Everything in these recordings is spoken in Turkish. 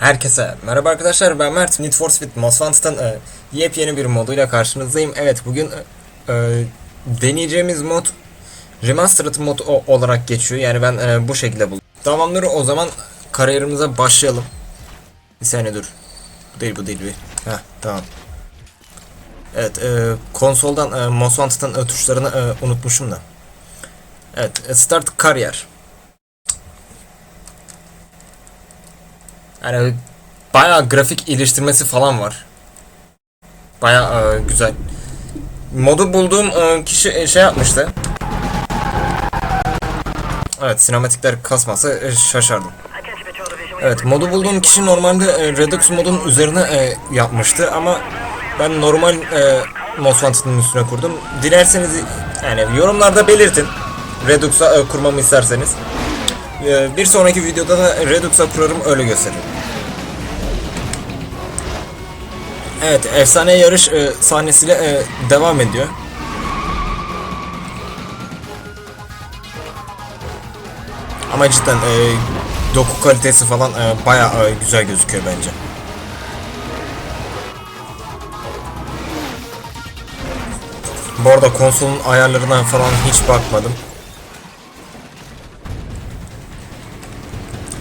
Herkese merhaba arkadaşlar ben Mert Need for Speed Most Wanted'ın e, yepyeni bir moduyla karşınızdayım. Evet bugün e, deneyeceğimiz mod Remastered mod o- olarak geçiyor yani ben e, bu şekilde buldum. Tamamdır o zaman kariyerimize başlayalım. Bir saniye dur. Bu değil bu değil bir. Heh tamam. Evet e, konsoldan e, Most Wanted'ın e, tuşlarını e, unutmuşum da. Evet e, Start Kariyer. Yani bayağı grafik iyileştirmesi falan var. Bayağı e, güzel. Modu bulduğum e, kişi e, şey yapmıştı. Evet sinematikler kasmasa e, şaşardım. Evet modu bulduğum kişi normalde e, Redux modun üzerine e, yapmıştı ama ben normal e, Most Wanted'ın üstüne kurdum. Dilerseniz yani yorumlarda belirtin. Redux'a e, kurmamı isterseniz. E, bir sonraki videoda da Redux'a kurarım öyle gösteririm. Evet, efsane yarış e, sahnesiyle e, devam ediyor. Ama cidden e, doku kalitesi falan e, bayağı e, güzel gözüküyor bence. Bu arada konsolun ayarlarına falan hiç bakmadım.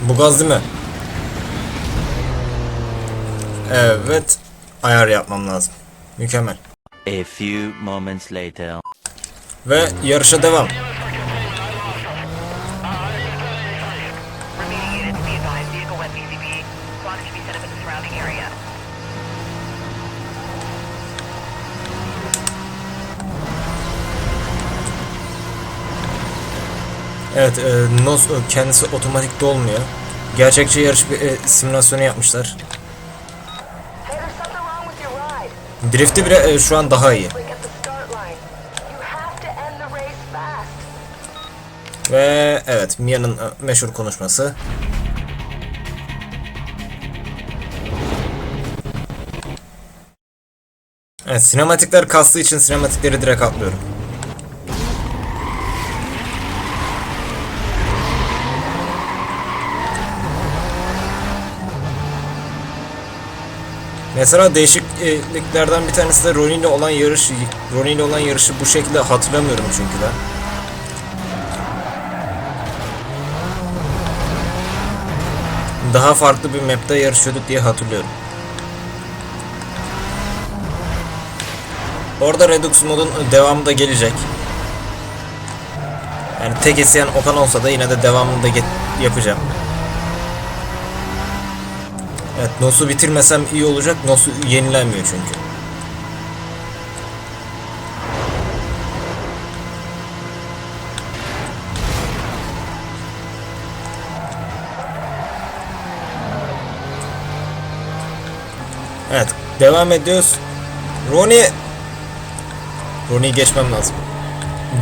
Bu gaz değil mi? Evet. Ayar yapmam lazım. Mükemmel. A few moments later. Ve yarışa devam. Evet, e, NOS e, kendisi otomatik dolmuyor. Gerçekçi yarış bir e, simülasyonu yapmışlar. Drift'i bile e, şu an daha iyi. Ve evet, Mia'nın e, meşhur konuşması. Evet, sinematikler kastığı için sinematikleri direkt atlıyorum. Mesela değişikliklerden bir tanesi de Ronnie ile olan yarış, Ronnie ile olan yarışı bu şekilde hatırlamıyorum çünkü ben. Daha farklı bir map'te yarışıyorduk diye hatırlıyorum. Orada Redux modun devamı da gelecek. Yani tek isteyen Okan olsa da yine de devamını da yapacağım. Evet NOS'u bitirmesem iyi olacak. NOS'u yenilenmiyor çünkü. Evet devam ediyoruz. Ronnie Ronnie'yi geçmem lazım.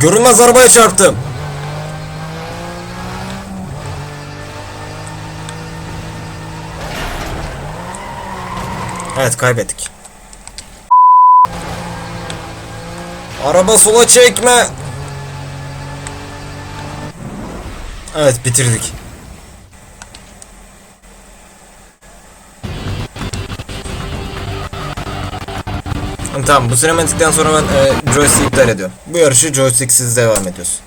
Görünmez arabaya çarptım. Evet kaybettik. Araba sola çekme. Evet bitirdik. Tamam bu sinematikten sonra ben e, joystick iptal ediyorum. Bu yarışı joysticksiz devam ediyoruz.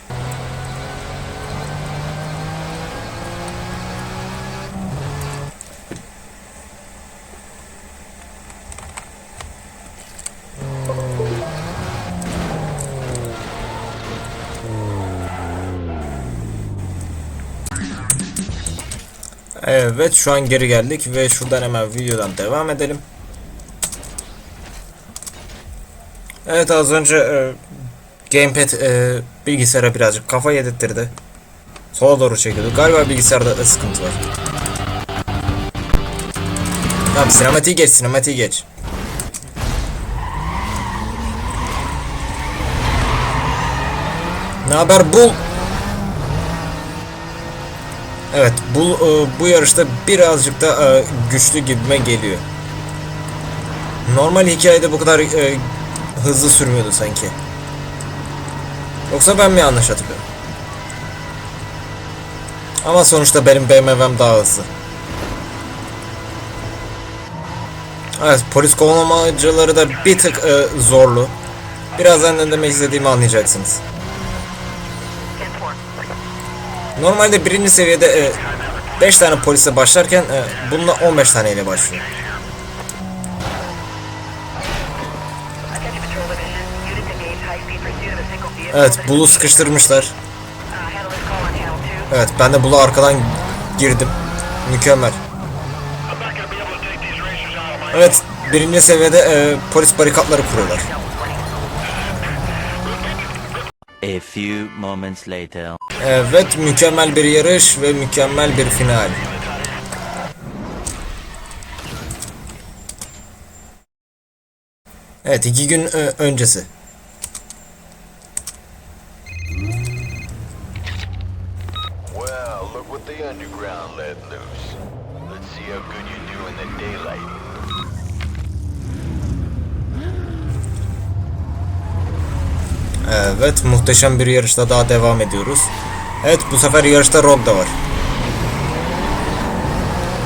Evet şu an geri geldik ve şuradan hemen videodan devam edelim. Evet az önce e, gamepad e, bilgisayara birazcık kafa yedirttirdi. Sola doğru çekiyordu. Galiba bilgisayarda da sıkıntı var. Tamam sinematiği geç sinematiği geç. Ne haber bul? Evet bu e, bu yarışta birazcık da e, güçlü gibime geliyor. Normal hikayede bu kadar e, hızlı sürmüyordu sanki. Yoksa ben mi yanlış hatırlıyorum? Ama sonuçta benim BMW'm daha hızlı. Evet polis kovalamacıları da bir tık e, zorlu. Birazdan ne demek istediğimi anlayacaksınız. Normalde birinci seviyede 5 tane polisle başlarken e, bununla 15 taneyle başlıyor. Evet Bulu sıkıştırmışlar. Handle this call on channel 2. Evet ben de Bulu arkadan girdim. Mükemmel. Evet birinci seviyede e, polis barikatları kuruyorlar. A few moments later. Evet mükemmel bir yarış ve mükemmel bir final. Evet iki gün e, öncesi. Well, look what the underground let loose. Let's see how good you do in the daylight. Evet muhteşem bir yarışta daha devam ediyoruz. Evet bu sefer yarışta Rogue da var.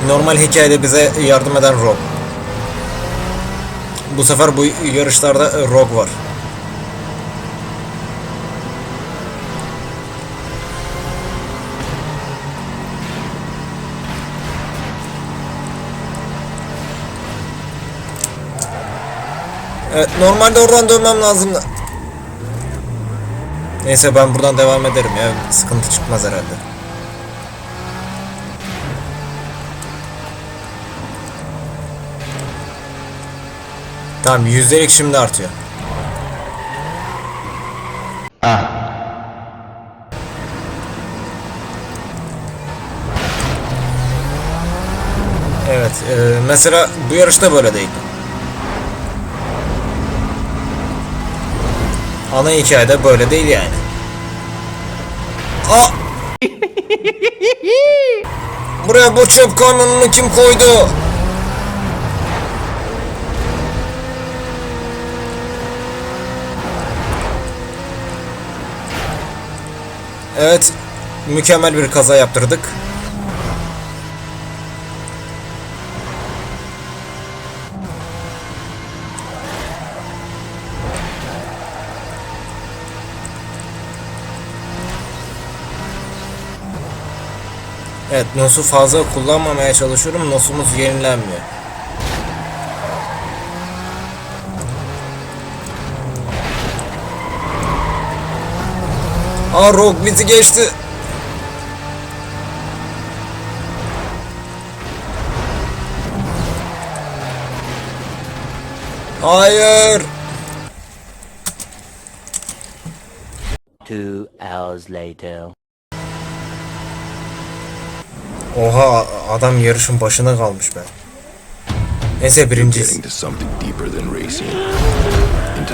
Normal hikayede bize yardım eden Rogue. Bu sefer bu yarışlarda e, Rogue var. Evet normalde oradan dönmem lazımdı. Neyse ben buradan devam ederim ya. Sıkıntı çıkmaz herhalde. Tamam yüzdelik şimdi artıyor. Evet, e, mesela bu yarışta böyle değil. Ana hikayede böyle değil yani. Buraya bu çöp kamyonunu kim koydu? Evet, mükemmel bir kaza yaptırdık. Evet, NOS'u fazla kullanmamaya çalışıyorum. NOS'umuz yenilenmiyor. Aa Rogue bizi geçti. Hayır. Two hours later. Oha adam yarışın başına kalmış be. Neyse birinciyiz.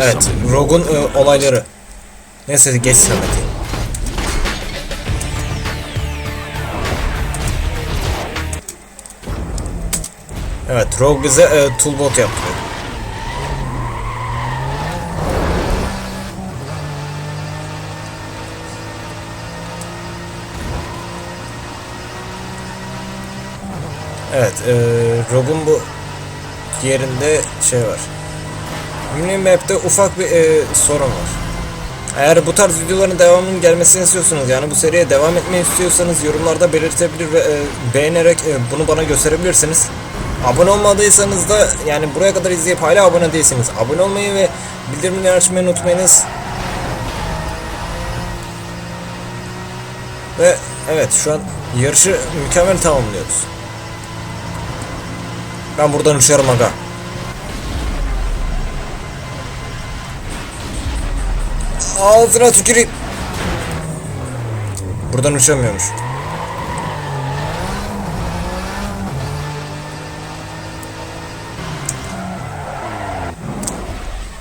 Evet, Rogue'un e, olayları. Neyse geç hadi. Evet, Rogue bize e, toolbot yaptı. Evet, e, Rogue'un bu yerinde şey var. Minimap'te ufak bir e, sorun var. Eğer bu tarz videoların devamının gelmesini istiyorsanız yani bu seriye devam etmeyi istiyorsanız yorumlarda belirtebilir ve e, beğenerek e, bunu bana gösterebilirsiniz. Abone olmadıysanız da yani buraya kadar izleyip hala abone değilseniz abone olmayı ve bildirimleri açmayı unutmayınız. Ve evet şu an yarışı mükemmel tamamlıyoruz. Ben buradan uçarım aga. Ağzına tüküreyim. Buradan uçamıyormuş.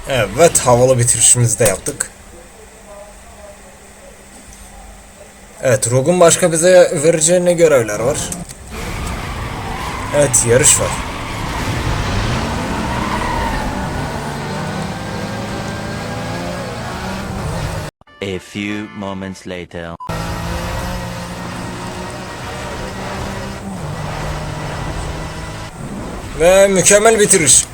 Evet havalı bitirişimizi de yaptık. Evet Rogue'un başka bize vereceği ne görevler var? Evet yarış var. A few moments later. Ve mükemmel bitiriş.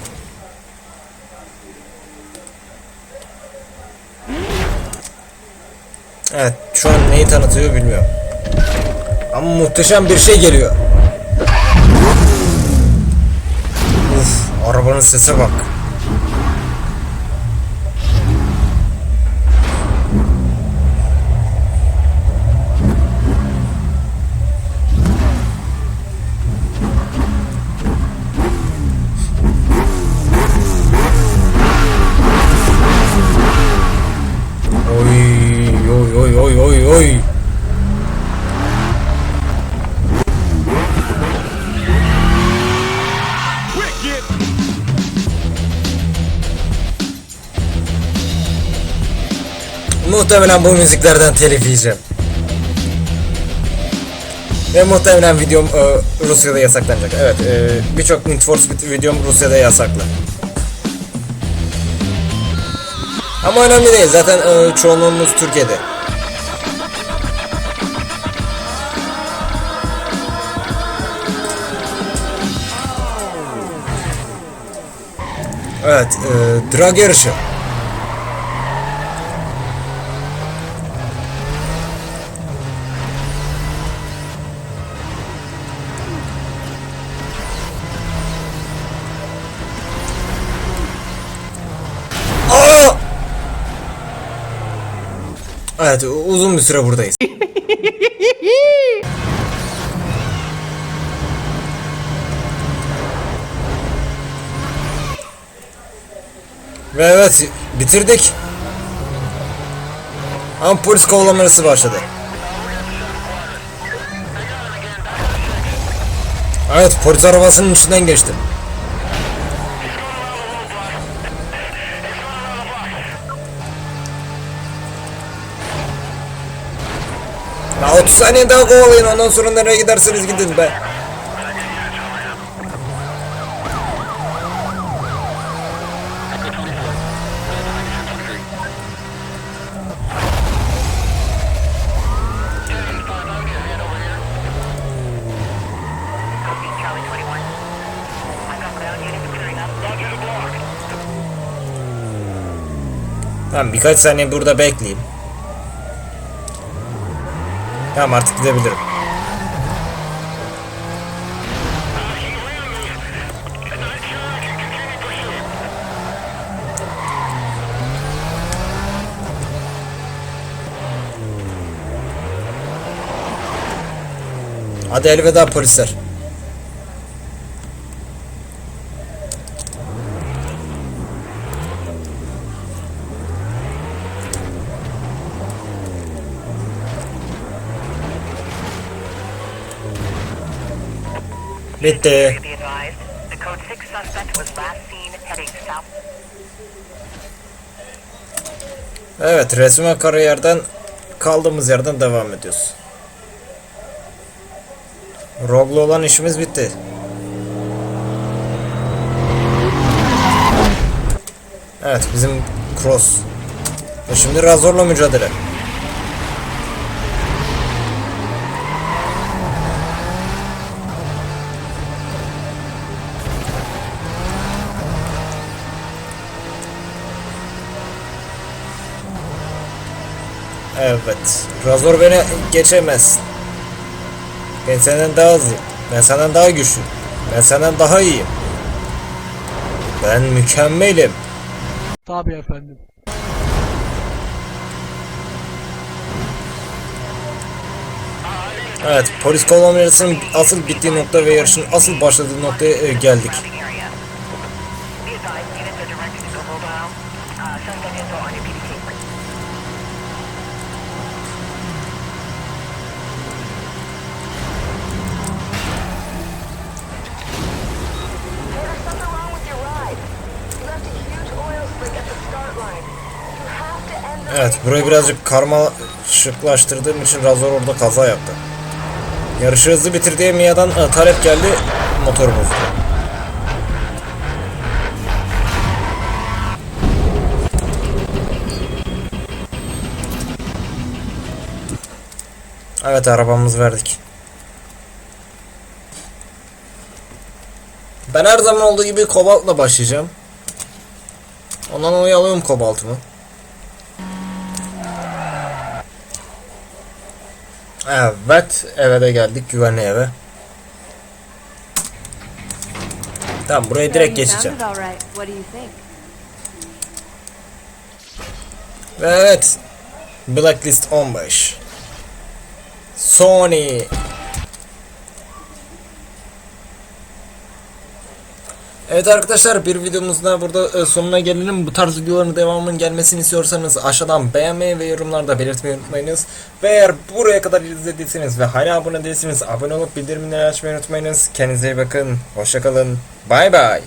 Evet şu an neyi tanıtıyor bilmiyorum. Ama muhteşem bir şey geliyor. Uf arabanın sese bak. Muhtemelen bu müziklerden telif yiyeceğim. Ve muhtemelen videom e, Rusya'da yasaklanacak. Evet, e, birçok Need for Speed videom Rusya'da yasaklı. Ama önemli değil. Zaten e, çoğunluğumuz Türkiye'de. Evet, e, drag yarışı. Evet uzun bir süre buradayız. Ve evet bitirdik. Ama polis kovalamaması başladı. Evet polis arabasının içinden geçtim. 30 saniye daha kovalayın ondan sonra nereye giderseniz gidin be. Charlie 21. I've got ground units clearing up. Roger the block. Tamam birkaç saniye burada bekleyeyim. Tamam artık gidebilirim. Hadi elveda polisler. South. Evet resme kariyerden kaldığımız yerden devam ediyoruz. Rogue'la olan işimiz bitti. Evet bizim Cross. Şimdi Razor'la mücadele. Evet. Razor beni geçemez. Ben senden daha hızlı. Ben senden daha güçlü. Ben senden daha iyiyim. Ben mükemmelim. Tabii efendim. Evet, polis kovalamancasının asıl bittiği nokta ve yarışın asıl başladığı noktaya e, geldik. Evet, burayı birazcık karmaşıklaştırdığım için Razor orada kaza yaptı. Yarışı hızlı bitir diye Mia'dan e, talep geldi, motoru bozdu. Evet arabamızı verdik. Ben her zaman olduğu gibi kobaltla başlayacağım. Ondan oyalıyorum kobaltımı. Evet, eve de geldik güvenli eve. Tamam buraya direkt geçeceğim. evet. Blacklist 15. Sony. Evet arkadaşlar bir videomuzun da burada e, sonuna gelelim. Bu tarz videoların devamının gelmesini istiyorsanız aşağıdan beğenmeyi ve yorumlarda belirtmeyi unutmayınız. Ve eğer buraya kadar izlediyseniz ve hala abone değilseniz abone olup bildirimleri açmayı unutmayınız. Kendinize iyi bakın. Hoşçakalın. Bay bay.